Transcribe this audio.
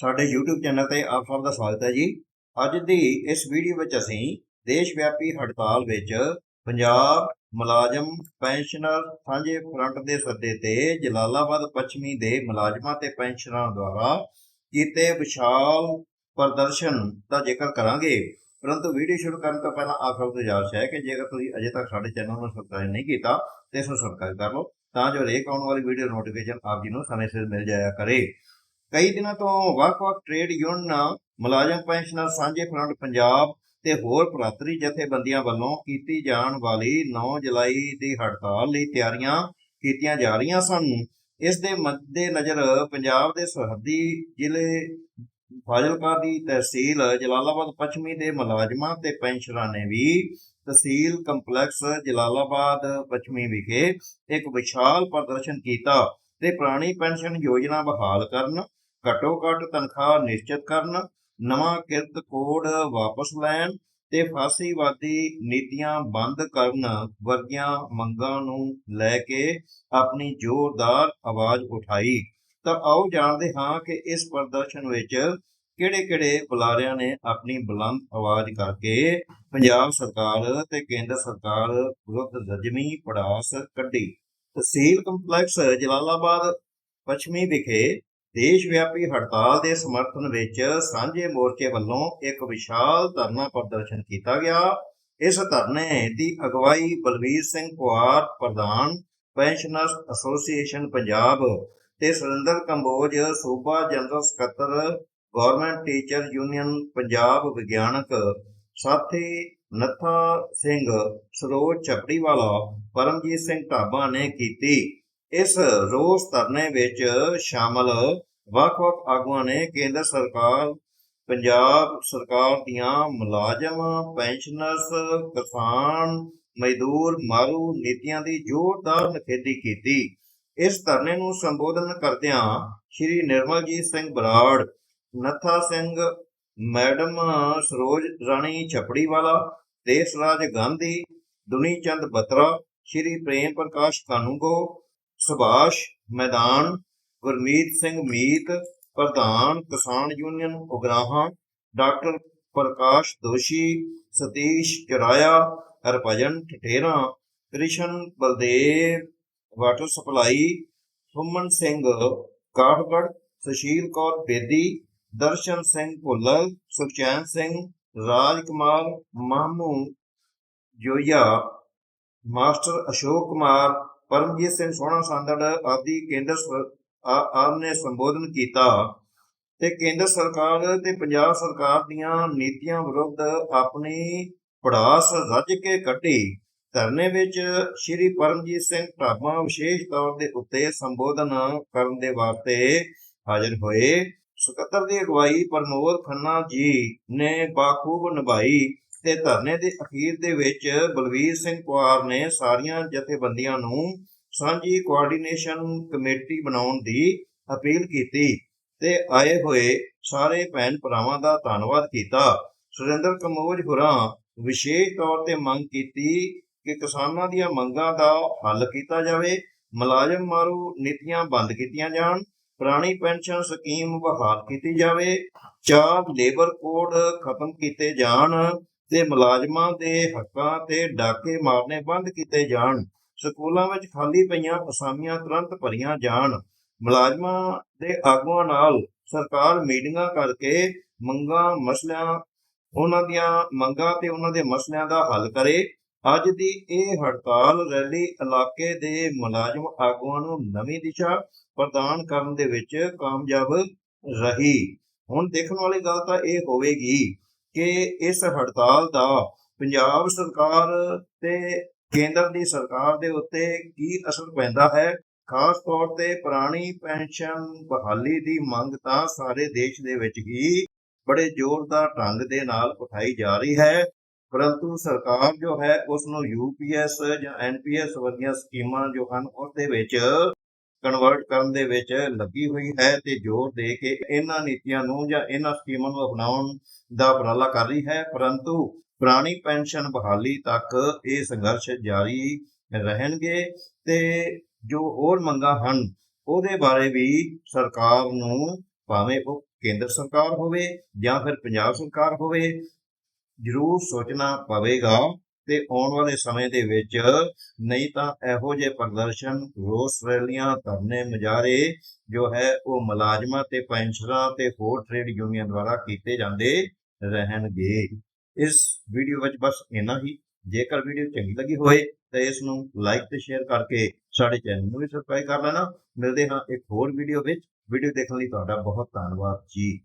ਸਾਡੇ YouTube channel ਤੇ ਆਪ ਸਭ ਦਾ ਸਵਾਗਤ ਹੈ ਜੀ। ਅੱਜ ਦੀ ਇਸ ਵੀਡੀਓ ਵਿੱਚ ਅਸੀਂ ਦੇਸ਼ ਵਿਆਪੀ ਹੜਤਾਲ ਵਿੱਚ ਪੰਜਾਬ ਮੁਲਾਜ਼ਮ ਪੈਨਸ਼ਨਰ ਸਾਂਝੇ ਫਰੰਟ ਦੇ ਸੱਦੇ ਤੇ ਜਲਾਲਾਬਾਦ ਪੱਛਮੀ ਦੇ ਮੁਲਾਜ਼ਮਾਂ ਤੇ ਪੈਨਸ਼ਨਰਾਂ ਦੁਆਰਾ ਕੀਤੇ ਵਿਸ਼ਾਲ ਪ੍ਰਦਰਸ਼ਨ ਦਾ ਜ਼ਿਕਰ ਕਰਾਂਗੇ। ਪਰੰਤੂ ਵੀਡੀਓ ਸ਼ੁਰੂ ਕਰਨ ਤੋਂ ਪਹਿਲਾਂ ਆਪ ਸਭ ਤੋਂ ਗੁਜ਼ਾਰਿਸ਼ ਹੈ ਕਿ ਜੇਕਰ ਤੁਸੀਂ ਅਜੇ ਤੱਕ ਸਾਡੇ ਚੈਨਲ ਨੂੰ ਸਬਸਕ੍ਰਾਈਬ ਨਹੀਂ ਕੀਤਾ, ਤੇ ਇਸ ਨੂੰ ਸਬਸਕ੍ਰਾਈਬ ਕਰ ਲਓ, ਤਾਂ ਜੋ ਹਰੇਕ ਆਉਣ ਵਾਲੀ ਵੀਡੀਓ ਨੋਟੀਫਿਕੇਸ਼ਨ ਆਪ ਜੀ ਨੂੰ ਸਮੇਂ ਸਿਰ ਮਿਲ ਜਾਇਆ ਕਰੇ। ਕਈ ਦਿਨਾਂ ਤੋਂ ਵੱਖ-ਵੱਖ ਟ੍ਰੇਡ ਯੂਨੀਅਨਾਂ, ਮੁਲਾਜ਼ਮ ਪੈਨਸ਼ਨਰ, ਸਾਂਝੇ ਫਰੰਟ ਪੰਜਾਬ ਤੇ ਹੋਰ ਭਰਾਤਰੀ ਜਥੇਬੰਦੀਆਂ ਵੱਲੋਂ ਕੀਤੀ ਜਾਣ ਵਾਲੀ 9 ਜੁਲਾਈ ਦੀ ਹੜਤਾਲ ਲਈ ਤਿਆਰੀਆਂ ਕੀਤੀਆਂ ਜਾ ਰਹੀਆਂ ਸਨ। ਇਸ ਦੇ ਮੱਦੇਨਜ਼ਰ ਪੰਜਾਬ ਦੇ ਸਰਹੱਦੀ ਜ਼ਿਲ੍ਹੇ ਫਾਜ਼ਿਲਕਾ ਦੀ ਤਹਿਸੀਲ ਜਲਾਲਾਬਾਦ ਪੱਛਮੀ ਦੇ ਮੁਲਾਜ਼ਮਾਂ ਤੇ ਪੈਨਸ਼ਨਰਾਂ ਨੇ ਵੀ ਤਹਿਸੀਲ ਕੰਪਲੈਕਸ ਜਲਾਲਾਬਾਦ ਪੱਛਮੀ ਵਿਖੇ ਇੱਕ ਵਿਸ਼ਾਲ ਪ੍ਰਦਰਸ਼ਨ ਕੀਤਾ ਤੇ ਪੁਰਾਣੀ ਪੈਨਸ਼ਨ ਯੋਜਨਾ ਬਹਾਲ ਕਰਨ ਘੱਟੋ ਘੱਟ ਤਨਖਾਹ ਨਿਸ਼ਚਿਤ ਕਰਨ, ਨਵਾਂ ਕਿਰਤ ਕੋਡ ਵਾਪਸ ਲੈਣ ਤੇ ਫਾਸੀਵਾਦੀ ਨੀਤੀਆਂ ਬੰਦ ਕਰਨ ਵਰਗੀਆਂ ਮੰਗਾਂ ਨੂੰ ਲੈ ਕੇ ਆਪਣੀ ਜ਼ੋਰਦਾਰ ਆਵਾਜ਼ ਉਠਾਈ। ਤਾਂ ਆਓ ਜਾਣਦੇ ਹਾਂ ਕਿ ਇਸ ਪ੍ਰਦਰਸ਼ਨ ਵਿੱਚ ਕਿਹੜੇ-ਕਿਹੜੇ ਬੁਲਾਰਿਆਂ ਨੇ ਆਪਣੀ ਬੁਲੰਦ ਆਵਾਜ਼ ਕਰਕੇ ਪੰਜਾਬ ਸਰਕਾਰ ਤੇ ਕੇਂਦਰ ਸਰਕਾਰ ਵਿਰੁੱਧ ਰਜਮੀ ਪੜਾਸ ਕੱਢੀ। ਤਹਿਸੀਲ ਕੰਪਲੈਕਸ ਜਲਾਲਾਬਾਦ, ਪੱਛਮੀ ਵਿਖੇ ਦੇਸ਼ ਵਿਆਪੀ ਹੜਤਾਲ ਦੇ ਸਮਰਥਨ ਵਿੱਚ ਸਾਂਝੇ ਮੋਰਚੇ ਵੱਲੋਂ ਇੱਕ ਵਿਸ਼ਾਲ ਧਰਨਾ ਪ੍ਰਦਰਸ਼ਨ ਕੀਤਾ ਗਿਆ। ਇਸ ਧਰਨੇ ਦੀ ਅਗਵਾਈ ਬਲਵੀਰ ਸਿੰਘ ਕੁਆਰ ਪ੍ਰਧਾਨ ਪੈਨਸ਼ਨਰਸ ਐਸੋਸੀਏਸ਼ਨ ਪੰਜਾਬ ਤੇ ਸੁਰਿੰਦਰ ਕੰਬੋਜ, ਸੂਬਾ ਜਨਰਲ ਸਕੱਤਰ, ਗਵਰਨਮੈਂਟ ਟੀਚਰ ਯੂਨੀਅਨ ਪੰਜਾਬ ਵਿਗਿਆਨਕ ਸਾਥੀ ਨੱਥਾ ਸਿੰਘ, ਸਰੋਜ ਛਪੜੀਵਾਲਾ, ਪਰਮਜੀਤ ਸਿੰਘ ਢਾਬਾ ਨੇ ਕੀਤੀ। ਇਸ ਰੋਸ ਧਰਨੇ ਵਿੱਚ ਸ਼ਾਮਲ ਵੱਖ-ਵੱਖ ਆਗੂਆਂ ਨੇ ਕੇਂਦਰ ਸਰਕਾਰ, ਪੰਜਾਬ ਸਰਕਾਰ ਦੀਆਂ ਮੁਲਾਜ਼ਮ, ਪੈਨਸ਼ਨਰਸ, ਕਿਸਾਨ, ਮਜ਼ਦੂਰ, ਮਾਰੂ ਨੀਤੀਆਂ ਦੀ ਜ਼ੋਰਦਾਰ ਨਿਖੇਧੀ ਕੀਤੀ। ਇਸ ਧਰਨੇ ਨੂੰ ਸੰਬੋਧਨ ਕਰਦਿਆਂ ਸ਼੍ਰੀ ਨਿਰਮਲਜੀਤ ਸਿੰਘ ਬਰਾੜ, ਨੱਥਾ ਸਿੰਘ, ਮੈਡਮ ਸਰੋਜ ਰਾਣੀ ਛਪੜੀਵਾਲਾ, ਦੇਸਰਾਜ ਗਾਂਧੀ ਦੁਨੀ ਚੰਦ ਬਤਰਾ, ਸ਼੍ਰੀ ਪ੍ਰੇਮ ਪ੍ਰਕਾਸ਼ ਕਾਨੂੰਗੋ ਸੁਭਾਸ਼ ਮੈਦਾਨ ਗੁਰਮੀਤ ਸਿੰਘ ਮੀਤ ਪ੍ਰਧਾਨ ਕਿਸਾਨ ਯੂਨੀਅਨ ਉਗਰਾਹਾਂ ਡਾਕਟਰ ਪ੍ਰਕਾਸ਼ ਦੋਸ਼ੀ ਸਤੀਸ਼ ਚਰਾਇਆ ਹਰਭਜਨ ਠਠੇਰਾ ਕ੍ਰਿਸ਼ਨ ਬਲਦੇਵ ਵਾਟਰ ਸਪਲਾਈ ਸੁਮਨ ਸਿੰਘ ਕਾਠਗੜ ਸੁਸ਼ੀਲ ਕੌਰ ਬੇਦੀ ਦਰਸ਼ਨ ਸਿੰਘ ਭੁੱਲਰ ਸੁਖਚੈਨ ਸਿੰਘ ਰਾਜ ਕੁਮਾਰ ਮਾਮੂ ਜੋਇਆ master Ashok Kumar Paramjit Singh Sohna Sandar ਆਦਿ ਕੇਂਦਰ ਸਰ- ਨੇ ਸੰਬੋਧਨ ਕੀਤਾ ਤੇ ਕੇਂਦਰ ਸਰਕਾਰ ਤੇ ਪੰਜਾਬ ਸਰਕਾਰ ਦੀਆਂ ਨੀਤੀਆਂ ਵਿਰੁੱਧ ਆਪਣੀ ਪੜਾਸ ਰੱਜ ਕੇ ਕੱਢੀ। ਧਰਨੇ ਵਿੱਚ ਸ਼੍ਰੀ ਪਰਮਜੀਤ ਸਿੰਘ ਢਾਬਾ ਵਿਸ਼ੇਸ਼ ਤੌਰ ਦੇ ਉੱਤੇ ਸੰਬੋਧਨ ਕਰਨ ਦੇ ਵਾਸਤੇ ਹਾਜ਼ਰ ਹੋਏ। ਸਕੱਤਰ ਦੀ ਅਗਵਾਈ ਪ੍ਰਮੋਦ ਖੰਨਾ ਜੀ ਨੇ ਬਾਖੂਬ ਨਿਭਾਈ। ਤੇ ਧਰਨੇ ਦੇ ਅਖੀਰ ਦੇ ਵਿੱਚ ਬਲਵੀਰ ਸਿੰਘ ਕੁਆਰ ਨੇ ਸਾਰੀਆਂ ਜਥੇਬੰਦੀਆਂ ਨੂੰ ਸਾਂਝੀ ਕੋਆਰਡੀਨੇਸ਼ਨ ਕਮੇਟੀ ਬਣਾਉਣ ਦੀ ਅਪੀਲ ਕੀਤੀ ਤੇ ਆਏ ਹੋਏ ਸਾਰੇ ਭੈਣ ਭਰਾਵਾਂ ਦਾ ਧੰਨਵਾਦ ਕੀਤਾ। ਸੁਰਿੰਦਰ ਕੰਬੋਜ ਹੁਰਾਂ ਵਿਸ਼ੇਸ਼ ਤੌਰ ਤੇ ਮੰਗ ਕੀਤੀ ਕਿ ਕਿਸਾਨਾਂ ਦੀਆਂ ਮੰਗਾਂ ਦਾ ਹੱਲ ਕੀਤਾ ਜਾਵੇ, ਮੁਲਾਜ਼ਮ ਮਾਰੂ ਨੀਤੀਆਂ ਬੰਦ ਕੀਤੀਆਂ ਜਾਣ, ਪੁਰਾਣੀ ਪੈਨਸ਼ਨ ਸਕੀਮ ਬਹਾਲ ਕੀਤੀ ਜਾਵੇ, ਚਾਰ ਲੇਬਰ ਕੋਡ ਖਤਮ ਕੀਤੇ ਜਾਣ ਤੇ ਮੁਲਾਜ਼ਮਾਂ ਦੇ ਹੱਕਾਂ ਤੇ ਡਾਕੇ ਮਾਰਨੇ ਬੰਦ ਕੀਤੇ ਜਾਣ। ਸਕੂਲਾਂ ਵਿੱਚ ਖਾਲੀ ਪਈਆਂ ਅਸਾਮੀਆਂ ਤੁਰੰਤ ਭਰੀਆਂ ਜਾਣ। ਮੁਲਾਜ਼ਮਾਂ ਦੇ ਆਗੂਆਂ ਨਾਲ ਸਰਕਾਰ ਮੀਟਿੰਗਾਂ ਕਰਕੇ ਮੰਗਾਂ, ਮਸਲਿਆਂ, ਉਹਨਾਂ ਦੀਆਂ ਮੰਗਾਂ ਤੇ ਉਹਨਾਂ ਦੇ ਮਸਲਿਆਂ ਦਾ ਹੱਲ ਕਰੇ। ਅੱਜ ਦੀ ਇਹ ਹੜਤਾਲ ਰੈਲੀ ਇਲਾਕੇ ਦੇ ਮੁਲਾਜ਼ਮ ਆਗੂਆਂ ਨੂੰ ਨਵੀਂ ਦਿਸ਼ਾ ਪ੍ਰਦਾਨ ਕਰਨ ਦੇ ਵਿੱਚ ਕਾਮਯਾਬ ਰਹੀ। ਹੁਣ ਦੇਖਣ ਵਾਲੀ ਗੱਲ ਤਾਂ ਇਹ ਹੋਵੇਗੀ ਕਿ ਇਸ ਹੜਤਾਲ ਦਾ ਪੰਜਾਬ ਸਰਕਾਰ ਤੇ ਕੇਂਦਰ ਦੀ ਸਰਕਾਰ ਦੇ ਉੱਤੇ ਕੀ ਅਸਰ ਪੈਂਦਾ ਹੈ? ਖਾਸ ਤੌਰ ਤੇ ਪੁਰਾਣੀ ਪੈਨਸ਼ਨ ਬਹਾਲੀ ਦੀ ਮੰਗ ਤਾਂ ਸਾਰੇ ਦੇਸ਼ ਦੇ ਵਿੱਚ ਹੀ ਬੜੇ ਜ਼ੋਰਦਾਰ ਢੰਗ ਦੇ ਨਾਲ ਉਠਾਈ ਜਾ ਰਹੀ ਹੈ। ਪਰੰਤੂ ਸਰਕਾਰ ਜੋ ਹੈ ਉਸ ਨੂੰ ਯੂਪੀਐਸ ਜਾਂ ਐਨਪੀਐਸ ਵਰਗੀਆਂ ਸਕੀਮਾਂ ਜੋ ਹਨ ਉਸ ਦੇ ਵਿੱਚ ਕਨਵਰਟ ਕਰਨ ਦੇ ਵਿੱਚ ਲੱਗੀ ਹੋਈ ਹੈ ਤੇ ਜ਼ੋਰ ਦੇ ਕੇ ਇਹਨਾਂ ਨੀਤੀਆਂ ਨੂੰ ਜਾਂ ਇਹਨਾਂ ਸਕੀਮਾਂ ਨੂੰ ਅਪਣਾਉਣ ਦਾ ਉਪਰਾਲਾ ਕਰ ਰਹੀ ਹੈ। ਪਰੰਤੂ ਪੁਰਾਣੀ ਪੈਨਸ਼ਨ ਬਹਾਲੀ ਤੱਕ ਇਹ ਸੰਘਰਸ਼ ਜਾਰੀ ਰਹਿਣਗੇ ਤੇ ਜੋ ਹੋਰ ਮੰਗਾਂ ਹਨ, ਉਹਦੇ ਬਾਰੇ ਵੀ ਸਰਕਾਰ ਨੂੰ ਭਾਵੇਂ ਉਹ ਕੇਂਦਰ ਸਰਕਾਰ ਹੋਵੇ ਜਾਂ ਫਿਰ ਪੰਜਾਬ ਸਰਕਾਰ ਹੋਵੇ, ਜ਼ਰੂਰ ਸੋਚਣਾ ਪਵੇਗਾ। ਤੇ ਆਉਣ ਵਾਲੇ ਸਮੇਂ ਦੇ ਵਿੱਚ ਨਹੀਂ ਤਾਂ ਇਹੋ ਜਿਹੇ ਪ੍ਰਦਰਸ਼ਨ ਰੋਸ ਰੈਲੀਆਂ, ਧਰਨੇ, ਮੁਜ਼ਾਹਰੇ ਜੋ ਹੈ ਉਹ ਮੁਲਾਜ਼ਮਾਂ ਤੇ ਪੈਨਸ਼ਨਰਾਂ ਤੇ ਹੋਰ ਟ੍ਰੇਡ ਯੂਨੀਅਨ ਦੁਆਰਾ ਕੀਤੇ ਜਾਂਦੇ ਰਹਿਣਗੇ। ਇਸ ਵੀਡੀਓ ਵਿੱਚ ਬਸ ਇੰਨਾ ਹੀ। ਜੇਕਰ ਵੀਡੀਓ ਚੰਗੀ ਲੱਗੀ ਹੋਵੇ ਤਾਂ ਇਸ ਨੂੰ ਲਾਈਕ ਤੇ ਸ਼ੇਅਰ ਕਰਕੇ ਸਾਡੇ ਚੈਨਲ ਨੂੰ ਵੀ ਸਬਸਕ੍ਰਾਈਬ ਕਰ ਲੈਣਾ। ਮਿਲਦੇ ਹਾਂ ਇੱਕ ਹੋਰ ਵੀਡੀਓ ਵਿੱਚ। ਵੀਡੀਓ ਦੇਖਣ ਲਈ ਤੁਹਾਡਾ ਬਹੁਤ ਧੰਨਵਾਦ ਜੀ।